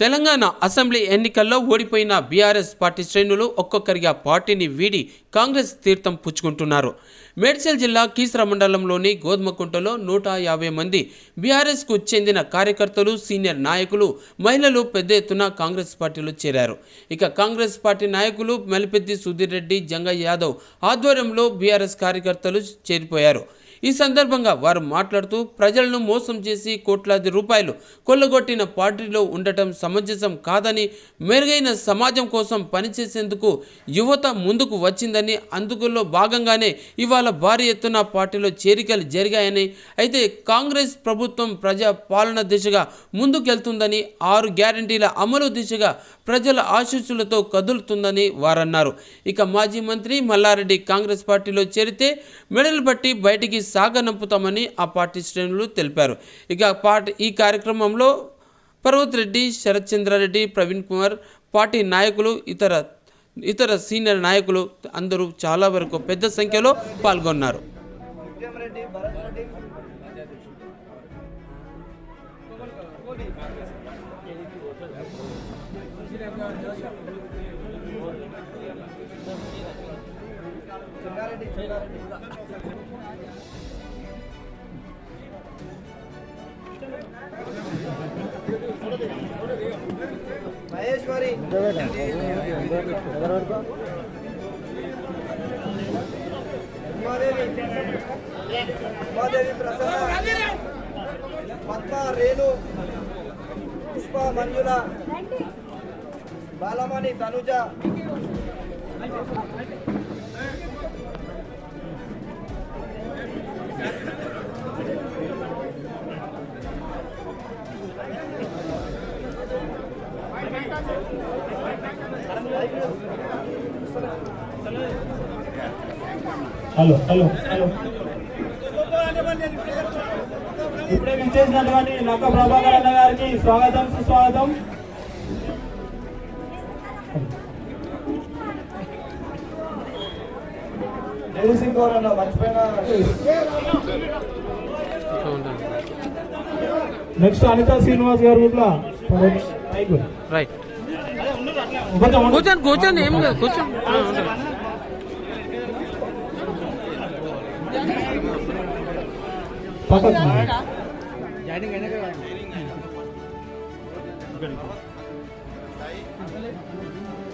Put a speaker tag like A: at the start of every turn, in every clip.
A: Telangana assembly ఎన్నికల్లో ఓడిపోయిన BRS party శ్రేణులు ఒక్కొక్కరిగా పార్టీని వీడి కాంగ్రెస్ తీర్థం పుచ్చుకుంటున్నారు. మేడ్చల్ జిల్లా కీసర మండలంలోని గోధుమకుంటలో నూట యాభై మంది బీఆర్ఎస్కు చెందిన కార్యకర్తలు సీనియర్ నాయకులు మహిళలు పెద్ద ఎత్తున కాంగ్రెస్ పార్టీలో చేరారు. ఇక కాంగ్రెస్ పార్టీ నాయకులు మెలిపెద్ది సుధీర్ రెడ్డి జంగయ్య యాదవ్ ఆధ్వర్యంలో బీఆర్ఎస్ కార్యకర్తలు చేరిపోయారు. ఈ సందర్భంగా వారు మాట్లాడుతూ ప్రజలను మోసం చేసి కోట్లాది రూపాయలు కొల్లగొట్టిన పార్టీలో ఉండటం సమంజసం కాదని మెరుగైన సమాజం కోసం పనిచేసేందుకు యువత ముందుకు వచ్చిందని అందుకులో భాగంగానే ఇవాళ భారీ ఎత్తున పార్టీలో చేరికలు జరిగాయని అయితే కాంగ్రెస్ ప్రభుత్వం ప్రజా పాలన దిశగా ముందుకెళ్తుందని ఆరు గ్యారంటీల అమలు దిశగా ప్రజల ఆశీస్సులతో కదులుతుందని వారన్నారు. ఇక మాజీ మంత్రి మల్లారెడ్డి కాంగ్రెస్ పార్టీలో చేరితే మెడలు పట్టి బయటికి సాగనంపుతామని ఆ పార్టీ శ్రేణులు తెలిపారు. ఇక పార్టీ ఈ కార్యక్రమంలో పర్వత్ రెడ్డి శరత్ చంద్రారెడ్డి ప్రవీణ్ కుమార్ పార్టీ నాయకులు ఇతర ఇతర సీనియర్ నాయకులు అందరూ చాలా వరకు పెద్ద సంఖ్యలో పాల్గొన్నారు.
B: Maheshwari. Umadevi. Prasanna. Padma Renu. Pushpa Manjula. Balamani Tanuja.
C: Hello hello hello. ఇప్పుడే విచ్చేసినటువంటి నక్క ప్రభాకర్ అన్న గారికి స్వాగతం సుస్వాగతం.
B: లేడీస్ ఇంకోరన్నా మర్చిపోయినా?
C: నెక్స్ట్ అనిత శ్రీనివాస్ గారు ఇట్లా
A: రైట్. కూర్చోండి కూర్చోండి ఏం లేదు కూర్చోండి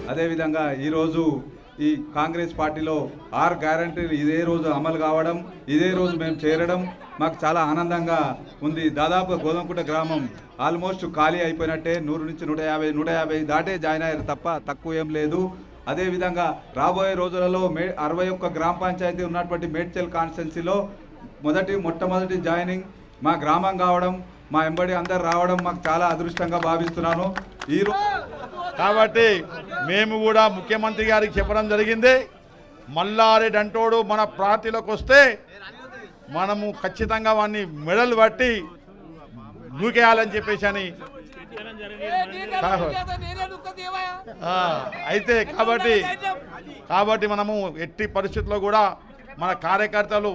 D: అదేవిధంగా ఈరోజు ఈ కాంగ్రెస్ పార్టీలో ఆరు గ్యారంటీలు ఇదే రోజు అమలు కావడం ఇదే రోజు మేము చేరడం మాకు చాలా ఆనందంగా ఉంది. దాదాపు గోధుమకుంట గ్రామం ఆల్మోస్ట్ ఖాళీ అయిపోయినట్టే నూరు నుంచి నూట యాభై నూట యాభై దాటే జాయిన్ అయ్యారు తప్ప తక్కువ ఏం లేదు. అదేవిధంగా రాబోయే రోజులలో మే అరవై ఒక్క గ్రామ పంచాయతీ ఉన్నటువంటి మేడ్చల్ కాన్స్టెన్సీలో మొదటి మొట్టమొదటి జాయినింగ్ మా గ్రామం కావడం మా ఎంబడి అందరు రావడం మాకు చాలా అదృష్టంగా భావిస్తున్నాను. ఈ
E: కాబట్టి మేము కూడా ముఖ్యమంత్రి గారికి చెప్పడం జరిగింది. మల్లారెడ్డి అంటోడు మన ప్రాతిలోకి వస్తే మనము ఖచ్చితంగా వాడిని మెడలు పట్టి దూకేయాలని చెప్పేసి అని. అయితే కాబట్టి కాబట్టి మనము ఎట్టి పరిస్థితుల్లో కూడా మన కార్యకర్తలు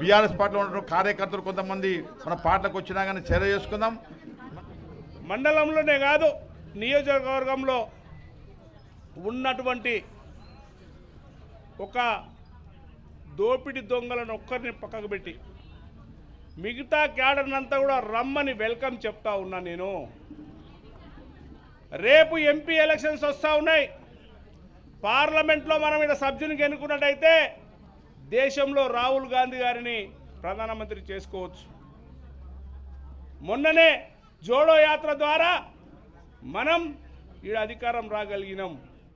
E: బీఆర్ఎస్ పార్టీలో ఉన్న కార్యకర్తలు కొంతమంది మన పార్టీలకు వచ్చినా కానీ చర్య చేసుకుందాం.
F: మండలంలోనే కాదు నియోజకవర్గంలో ఉన్నటువంటి ఒక దోపిడి దొంగలను ఒక్కరిని పక్కకు పెట్టి. మిగతా క్యాడర్నంతా కూడా రమ్మని వెల్కమ్ చెప్తా ఉన్నా నేను. రేపు ఎంపీ ఎలక్షన్స్ వస్తూ ఉన్నాయి. పార్లమెంట్లో మనం ఇక్కడ సభ్యునికి ఎన్నుకున్నట్టయితే దేశంలో రాహుల్ గాంధీ గారిని ప్రధానమంత్రి చేసుకోవచ్చు. మొన్ననే జోడో యాత్ర ద్వారా మనం ఈడ అధికారం రాగలిగినాం.